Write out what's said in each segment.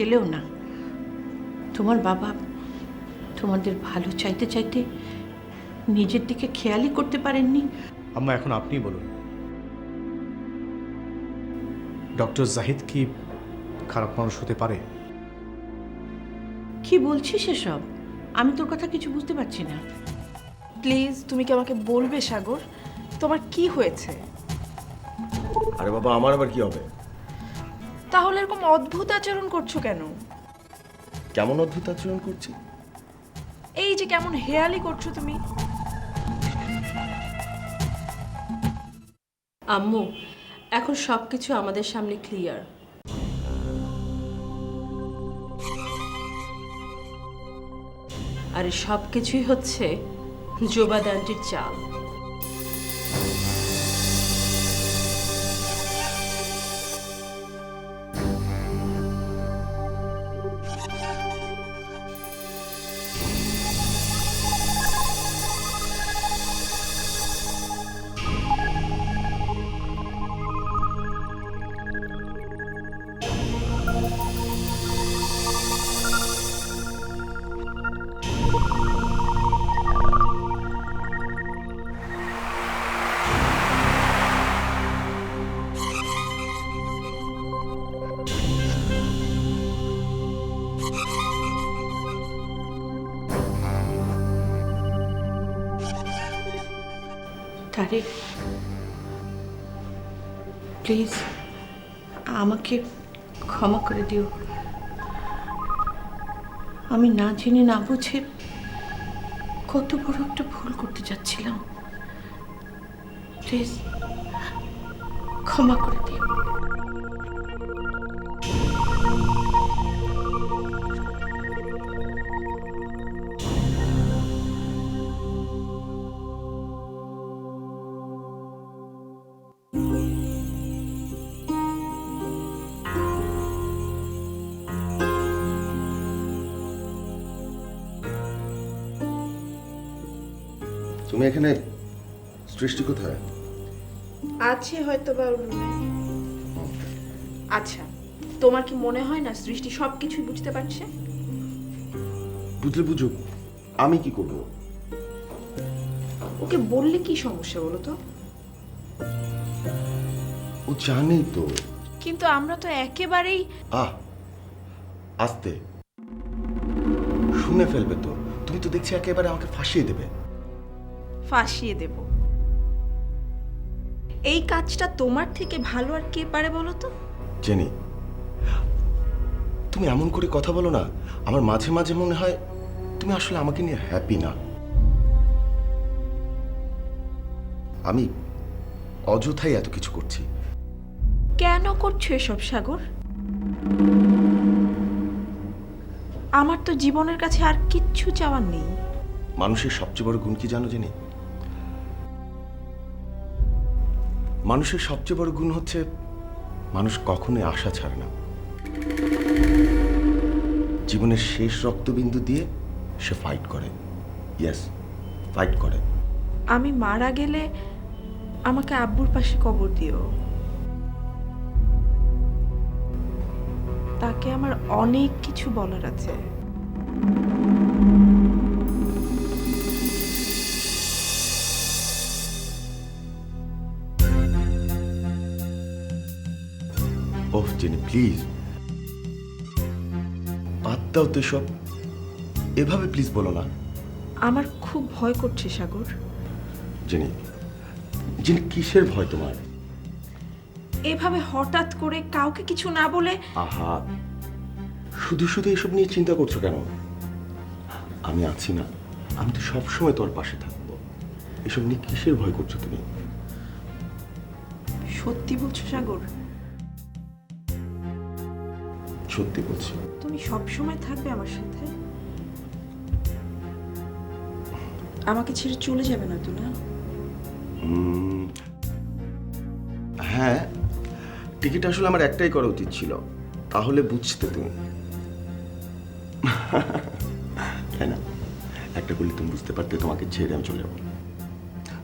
গেলেও না। তোমার বাবা তোমাদের ভালো চাইতে চাইতে নিজের দিকে খেয়ালই করতে পারেননি। আম্মা এখন আপনি বলুন। ডক্টর জাহিদ কি খারাপ মানুষ হতে পারে? কি বলছিস এসব? আমি তোর কথা কিছু বুঝতে পারছি না। প্লিজ তুমি কি আমাকে বলবে সাগর? তোমার কি হয়েছে? আরে বাবা আমার আবার কি হবে? তাহলে এরকম অদ্ভুত আচরণ করছ কেন? কেমন অদ্ভুত আচরণ করছি? এই যে কেমন হেয়ালি করছ তুমি। আম্মু এখন সব কিছু আমাদের সামনে ক্লিয়ার আর সব কিছুই হচ্ছে জোবাদ আন্টির চাল। প্লিজ, আমাকে ক্ষমা করে দিও। আমি না জেনে না বুঝে কত বড় একটা ভুল করতে যাচ্ছিলাম। প্লিজ, ক্ষমা করে দিও। এখানে সৃষ্টি কোথায়? আছে হয়তো বা ওর রুমে আচ্ছা তোমার কি মনে হয় না সৃষ্টি সব কিছুই বুঝতে পারছে? বুঝলে বুঝুক আমি কি করব? ওকে বললে কি সমস্যা বলো তো? ও জানেই তো। কিন্তু আমরা তো একেবারেই আহ আস্তে। শুনে ফেলবে তো। তুমি তো দেখছি একেবারে আমাকে ফাঁসিয়ে দেবে। ফাঁসিয়ে দেব। এই কাজটা তোমার থেকে ভালো আর কে পারে বলো তো? জেনি তুমি এমন করে কথা বলো না। আমার মাঝে মাঝে মনে হয় তুমি আসলে আমাকে নিয়ে হ্যাপি না। আমি অযথাই এত কিছু করছি। কেন করছ এসব সাগর? আমার তো জীবনের কাছে আর কিচ্ছু চাওয়ার নেই। মানুষের সবচেয়ে বড় গুণ কি জানো জেনে? মানুষের সবচেয়ে বড় গুণ হচ্ছে মানুষ কখনোই আশা ছাড়ে না। জীবনের শেষ রক্তবিন্দু দিয়ে সে ফাইট করে। ইয়েস ফাইট করে। আমি মারা গেলে আমাকে আব্বুর পাশে কবর দিও। তাকে আমার অনেক কিছু বলার আছে। জেনে প্লিজ বাদ দাও তো সব এভাবে প্লিজ বলো না। আমার খুব ভয় করছে সাগর। জেনি জেনি কিসের ভয় তোমার? এভাবে হঠাৎ করে কাউকে কিছু না বলে আহা শুধু শুধু এসব নিয়ে চিন্তা করছ কেন? আমি আছি না। আমি তো সবসময় তোর পাশে থাকব। এসব নিয়ে কিসের ভয় করছ তুমি? সত্যি বলছো সাগর? সত্যি বলছি। তুমি সব সময় থাকবে আমার সাথে? আমাকে ছেড়ে চলে যাবে না তো না? হ্যাঁ টিকিট আসলে আমার একটাই করা উচিত ছিল। তাহলে বুঝতে তুমি। তাই না? একটা করলে তুমি বুঝতে পারতে তোমাকে ছেড়ে আমি চলে যাব।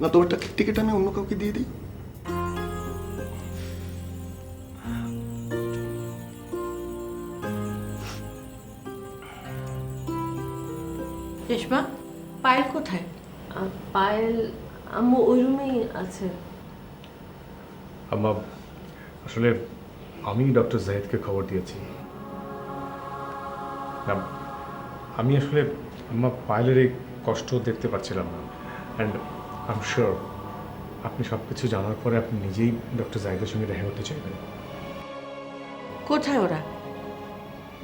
না তোমার টিকিট আমি অন্য কাউকে দিয়ে দিই? রেশমা পায়েল কোথায়? পায়েল আম্মু ওই রুমেই আছে। আম্মা আসলে আমি ডক্টর জাহিদকে খবর দিয়েছি। আমি আসলে আম্মা পায়েলের এই কষ্ট দেখতে পাচ্ছিলাম না। অ্যান্ড আই এম শিওর আপনি সব কিছু জানার পরে আপনি নিজেই ডক্টর জাহিদের সঙ্গে দেখা করতে চাইবেন। কোথায় ওরা?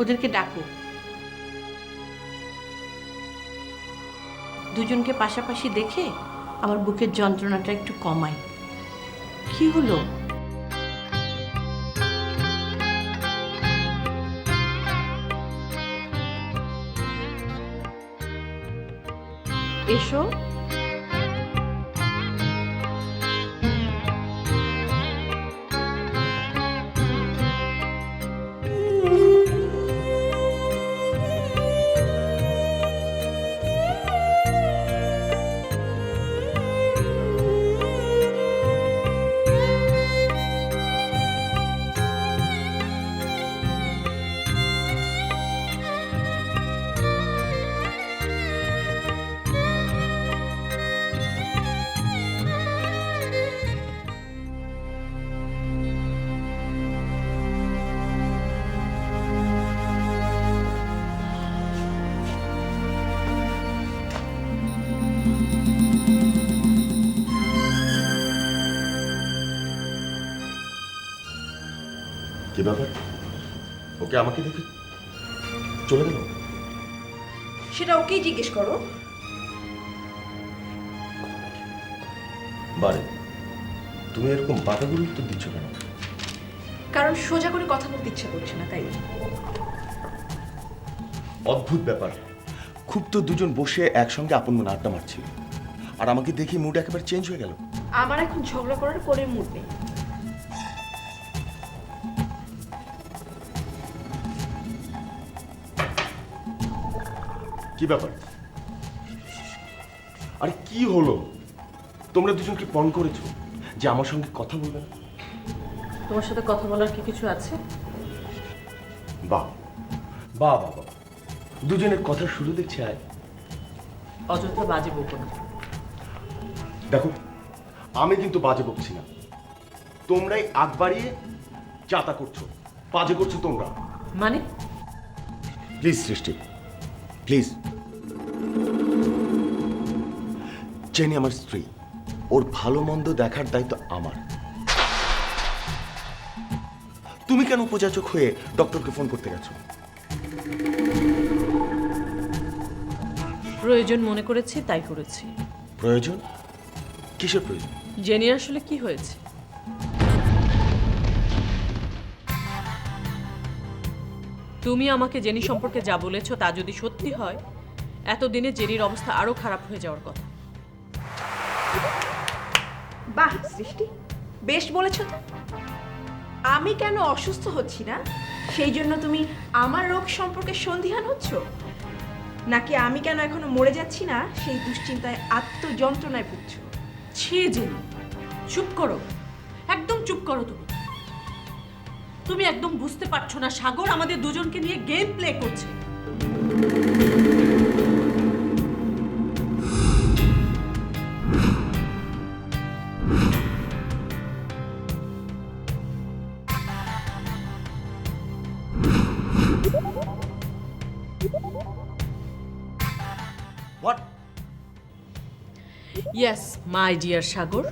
ওদেরকে ডাকো। দুজনকে পাশাপাশি দেখে আমার বুকের যন্ত্রণাটা একটু কমাই। কি হলো? এসো। কি ব্যাপার? ওকে আমাকে দেখে চলে গেল? সেটা ওকেই জিজ্ঞেস করো। বারে তুমি এরকম বাধাগুলো উত্তর দিচ্ছ কেন? কারণ সোজা করে কথা বলতে ইচ্ছে করছে না তাই অদ্ভুত ব্যাপার। খুব তো দুজন বসে একসঙ্গে আপন মনে আড্ডা মারছিল। আর আমাকে দেখি মুড একেবারে চেঞ্জ হয়ে গেল। আমার এখন ঝগড়া করার করে মুড নেই। কি ব্যাপার? আরে কি হলো? তোমরা দুজন কি পণ করেছ যে আমার সঙ্গে কথা বলবে না? তোমার সাথে কথা বলার কি কিছু আছে? বাহ বাহ বাহ বাহ দুজনের কথা শুরু দেখছি আয়। অযথা বাজে বকো না। দেখো আমি কিন্তু বাজে বকছি না। তোমরাই আগ বাড়িয়ে চাতা করছ বাজে করছ তোমরা। মানে? প্লিজ সৃষ্টি। প্লিজ। চেনি আমার স্ত্রী। ওর ভালো মন্দ দেখার দায়িত্ব আমার। তুমি কেন উপযাচক হয়ে ডক্টরকে ফোন করতে গেছো? প্রয়োজন মনে করেছি তাই করেছি। প্রয়োজন? কিসের প্রয়োজন? জেনি আসলে কি হয়েছে? তুমি আমাকে জেনি সম্পর্কে যা বলেছ তা যদি সত্যি হয় এতদিনে জেনির অবস্থা আরও খারাপ হয়ে যাওয়ার কথা। বাহ সৃষ্টি। বেশ বলেছ তো। আমি কেন অসুস্থ হচ্ছি না? সেই জন্য তুমি আমার রোগ সম্পর্কে সন্দিহান হচ্ছ? নাকি আমি কেন এখনও মরে যাচ্ছি না? সেই দুশ্চিন্তায় আত্মযন্ত্রণায় ভুগছ। ছি জেনি। চুপ করো। একদম চুপ করো তুমি। তুমি একদম বুঝতে পারছ না সাগর আমাদের দুজনকে নিয়ে গেম প্লে করছে। Yes my dear Sagar.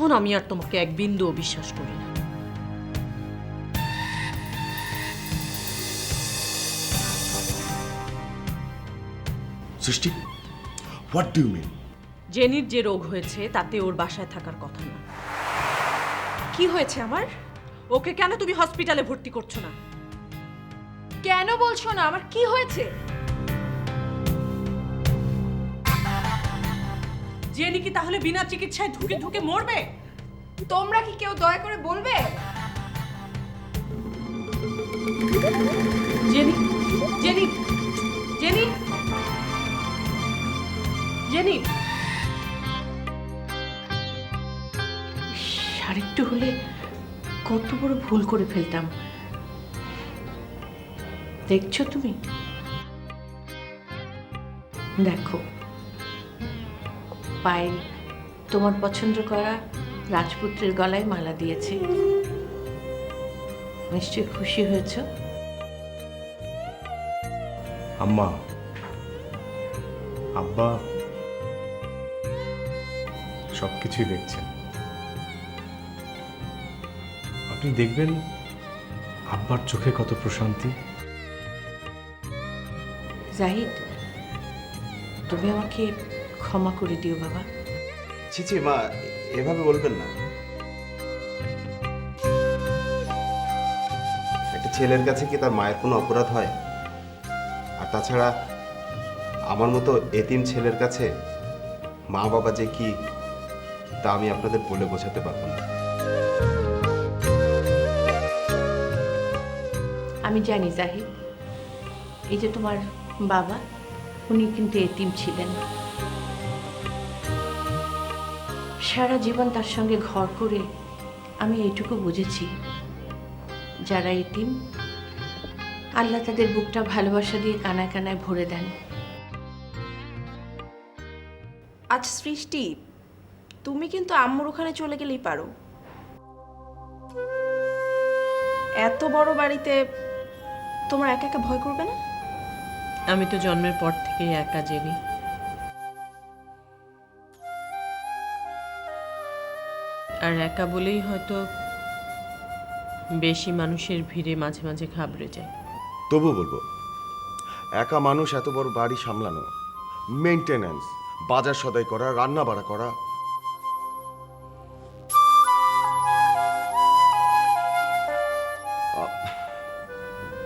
এখন আমি আর তোমাকে এক বিন্দুও বিশ্বাস করি না। সৃষ্টি হোয়াট ডু মিন জেনির যে রোগ হয়েছে তাতে ওর বাসায় থাকার কথা না। কি হয়েছে আমার? ওকে কেন তুমি হসপিটালে ভর্তি করছ না? কেন বলছো না? আমার কি হয়েছে? জেনি কি তাহলে বিনা চিকিৎসায় ধুকে ধুকে মরবে? তোমরা কি কেউ দয়া করে বলবে? Jenny Jenny Jenny Jenny. আরেকটু হলে কত বড় বড় ভুল করে ফেলতাম। দেখছ তুমি? দেখো পায়েল তোমার পছন্দ করা রাজপুত্রের গলায় মালা দিয়েছে। নিশ্চয়ই খুশি হয়েছ? আম্মা আব্বা সব কিছুই দেখছেন। আপনি দেখবেন আব্বার চোখে কত প্রশান্তি। জাহিদ তুমি আমাকে ক্ষমা করে দিও বাবা। ছি ছি মা এভাবে বলবেন না। একটা ছেলের কাছে কি তার মায়ের কোনো অপরাধ হয়? আর তাছাড়া আমার মতো এতিম ছেলের কাছে মা বাবা যে কি তা আমি আপনাদের বলে বোঝাতে পারব না। আমি জানি জাহিদ এই যে তোমার বাবা উনি কিন্তু এতিম ছিলেন। সারা জীবন তার সঙ্গে ঘর করে আমি এইটুকু বুঝেছি। যারা এতিম আল্লাহ তাদের বুকটা ভালোবাসা দিয়ে কানায় কানায় ভরে দেন। আজ সৃষ্টি তুমি কিন্তু আম্মুর ওখানে চলে গেলেই পারো। এত বড় বাড়িতে তোমার একা একা ভয় করবে না? আমি তো জন্মের পর থেকেই একা জেনি আর একা বলেই হয়তো বেশি মানুষের ভিড়ে মাঝে মাঝে ঘাবড়ে যায়। তবু বলব, একা মানুষ এত বড় বাড়ি সামলানো মেনটেনেন্স বাজার সদাই করা, রান্না বাড়া করা।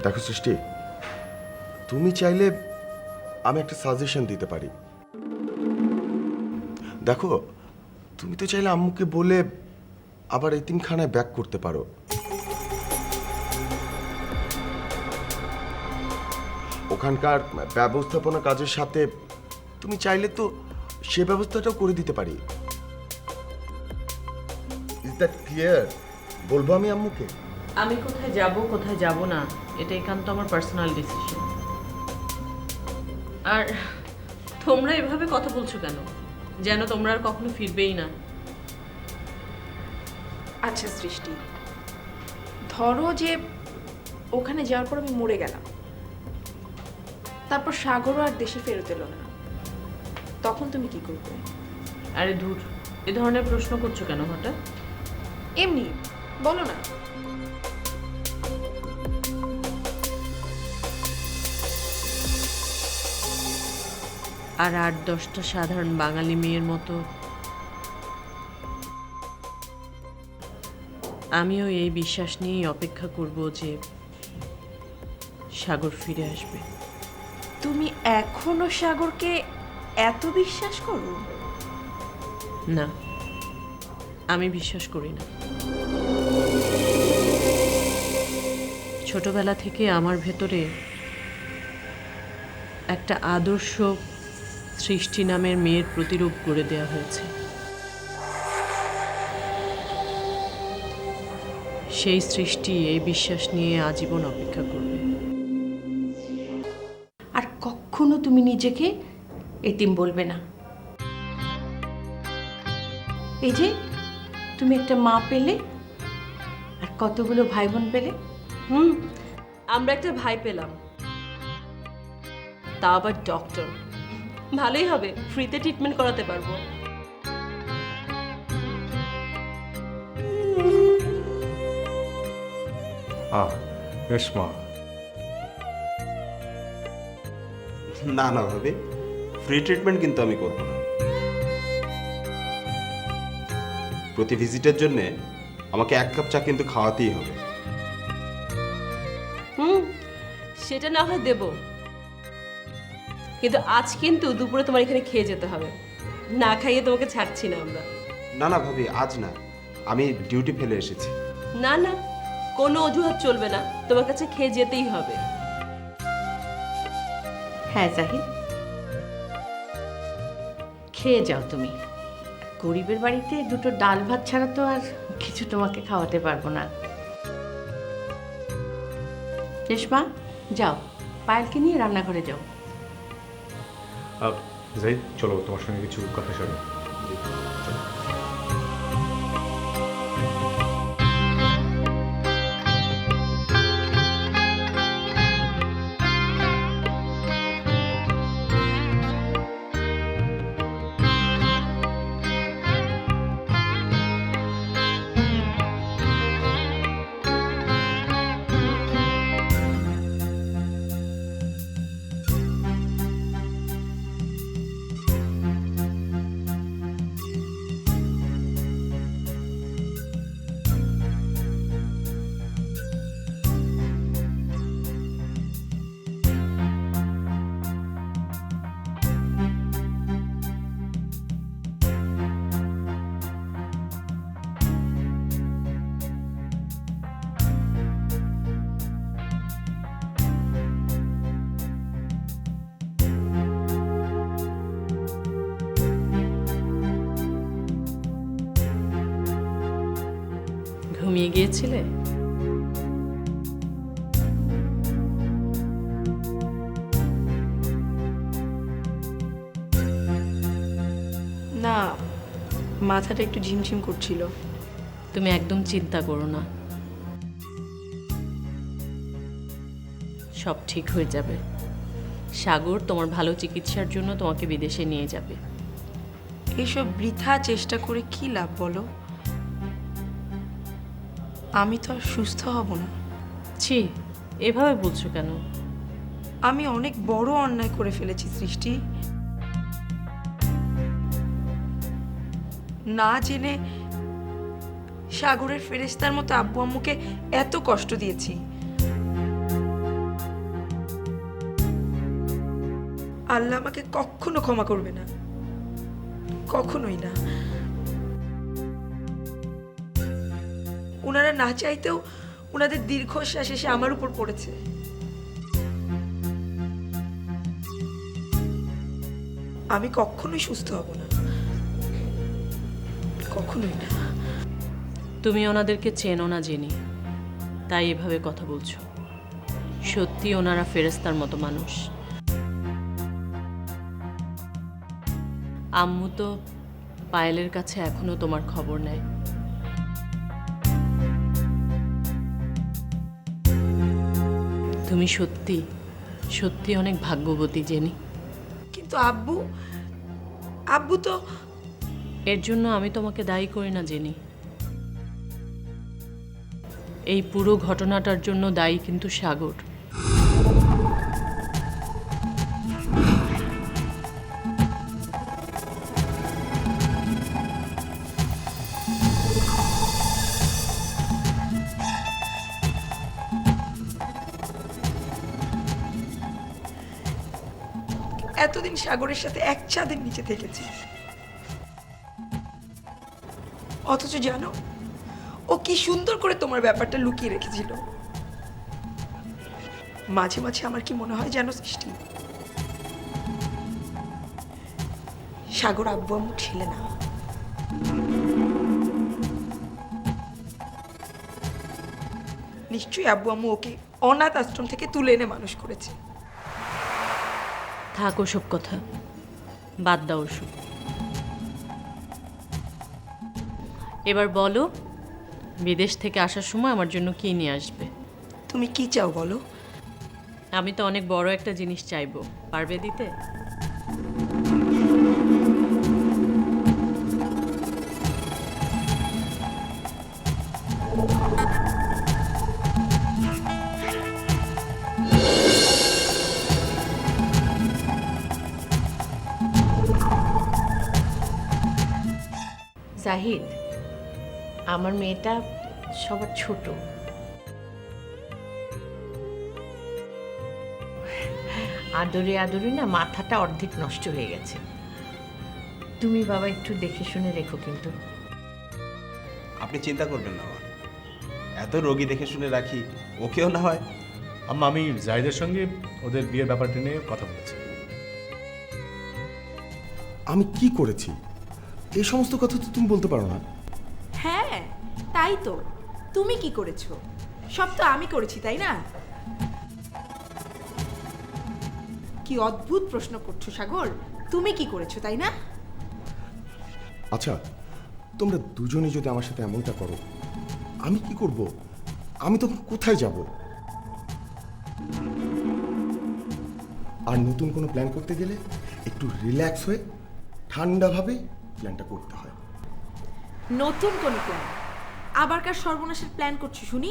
দেখো সৃষ্টি, তুমি চাইলে আমি একটা সাজেশন দিতে পারি। দেখো, তুমি তো চাইলে আম্মুকে বলে আবার এতিমখানায় ব্যাক করতে পারো। ওখানকার ব্যবস্থাপনা কাজের সাথে তুমি চাইলে তো সে ব্যবস্থাটাও করে দিতে পারি। ইজ দ্যাট ক্লিয়ার বলব আমি আম্মুকে? আমি কোথায় যাব কোথায় যাব না, এটা একান্ত আমার পার্সোনাল ডিসিশন আর তোমরা এভাবে কথা বলছো কেন? যেন তোমরা আর কখনো ফিরবেই না। আচ্ছা সৃষ্টি। ধরো যে ওখানে যাওয়ার পর আমি মরে গেলাম। তারপর সাগরও আর দেশে ফেরত এলো না। তখন তুমি কি করবে? আরে ধুর এ ধরনের প্রশ্ন করছ কেন হঠাৎ? এমনি বলো না। আর আট দশটা সাধারণ বাঙালি মেয়ের মতো আমিও এই বিশ্বাস নিয়েই অপেক্ষা করব যে সাগর ফিরে আসবে। তুমি এখনও সাগরকে এত বিশ্বাস করো? না আমি বিশ্বাস করি না। ছোটবেলা থেকে আমার ভেতরে একটা আদর্শ সৃষ্টি নামের মেয়ের প্রতিরূপ গড়ে দেওয়া হয়েছে। সেই সৃষ্টি এই বিশ্বাস নিয়ে আজীবন অপেক্ষা করবে। আর কখনো তুমি নিজেকে এতিম বলবে না। এই যে, তুমি একটা মা পেলে, আর কতগুলো ভাই বোন পেলে? হুম, আমরা একটা ভাই পেলাম। তা আবার ডক্টর ভালোই হবে ফ্রিতে ট্রিটমেন্ট করাতে পারব। আহ রেশমা না না ভাবে ফ্রি ট্রিটমেন্ট কিন্তু আমি করব না। প্রতি ভিজিটের জন্য আমাকে এক কাপ চা কিন্তু খাওয়াতেই হবে। হুম সেটা না হয় দেব। কিন্তু আজ কিন্তু দুপুরে তোমার এখানে খেয়ে যেতে হবে। না খাইয়ে তোমাকে ছাড়ছি না আমরা। না না ভাবি আজ না। আমি ডিউটি ফেলে এসেছি। না না কোনো অজুহাত চলবে না। তোমার কাছে খেয়ে যেতেই হবে। হ্যাঁ জাহিদ। খেয়ে যাও তুমি। গরিবের বাড়িতে দুটো ডাল ভাত ছাড়া তো আর কিছু তোমাকে খাওয়াতে পারব না। রেশমা যাও। পায়েলকে নিয়ে রান্নাঘরে যাও। চলো তোমার সঙ্গে কিছু কথা সরে ঘুমিয়ে গিয়েছিলে? না মাথাটা একটু ঝিমঝিম করছিল। তুমি একদম চিন্তা করো না। সব ঠিক হয়ে যাবে। সাগর তোমার ভালো চিকিৎসার জন্য তোমাকে বিদেশে নিয়ে যাবে। এইসব বৃথা চেষ্টা করে কি লাভ বলো? আমি তো আর সুস্থ হব না। ছি এভাবে বলছো কেন? আমি অনেক বড় অন্যায় করে ফেলেছি সৃষ্টি। না জেনে সাগরের ফেরেস্তার মতো আব্বু আম্মুকে এত কষ্ট দিয়েছি। আল্লাহ আমাকে কখনো ক্ষমা করবে না। কখনোই না। ওনারা না চাইতেও ওনাদের দীর্ঘশ্বাস এসে আমার উপর পড়েছে। আমি কখনোই সুস্থ হব না। কখনোই না। তুমি ওনাদেরকে চেনো না, জেনি। তাই এভাবে কথা বলছো। সত্যি ওনারা ফেরেস্তার মতো মানুষ। আম্মু তো পায়েলের কাছে এখনও তোমার খবর নেয়। তুমি সত্যি সত্যি অনেক ভাগ্যবতী জেনি। কিন্তু আব্বু আব্বু তো এর জন্য আমি তোমাকে দায়ী করি না জেনি। এই পুরো ঘটনাটার জন্য দায়ী কিন্তু সাগর। এতদিন সাগরের সাথে এক ছাদের নিচে থেকেছি। অথচ জানো, ও কি সুন্দর করে তোমার ব্যাপারটা লুকিয়ে রেখেছিল। মাঝে মাঝে আমার কি মনে হয় জানো, সৃষ্টি? সাগর আব্বু আম্মু ছিলে না। নিশ্চয়ই আব্বু আম্মু ওকে অনাথ আশ্রম থেকে তুলে এনে মানুষ করেছে। থাক ওসব কথা। বাদ দাও ওসব। এবার বলো বিদেশ থেকে আসার সময় আমার জন্য কি নিয়ে আসবে? তুমি কি চাও বলো? আমি তো অনেক বড় একটা জিনিস চাইব। পারবে দিতে? জাহিদ আমার মেয়েটা সবার ছোট। আদরে আদরে না মাথাটা অর্ধেক নষ্ট হয়ে গেছে। তুমি বাবা একটু দেখে শুনে রেখো কিন্তু। আপনি চিন্তা করবেন না এত রোগী দেখে শুনে রাখি ওকেও না হয়। আম্মা আমি জাহিদের সঙ্গে ওদের বিয়ের ব্যাপারটা নিয়ে কথা বলেছি। আমি কি করেছি? এই সমস্ত কথা তো তুমি বলতে পারো না। হ্যাঁ তাই তো। তুমি কি করেছ? সব তো আমি করেছি তাই না? কি অদ্ভুত প্রশ্ন করছ সাগর। তুমি কি করেছ তাই না? আচ্ছা তোমরা দুজনে যদি আমার সাথে এমনটা করো আমি কি করব? আমি তখন কোথায় যাব? আর নতুন কোনো প্ল্যান করতে গেলে একটু রিল্যাক্স হয়ে ঠান্ডাভাবে প্ল্যানটা করতে হয়। নতুন কোন প্ল্যান আবার কার সর্বনাশের প্ল্যান করছ শুনি।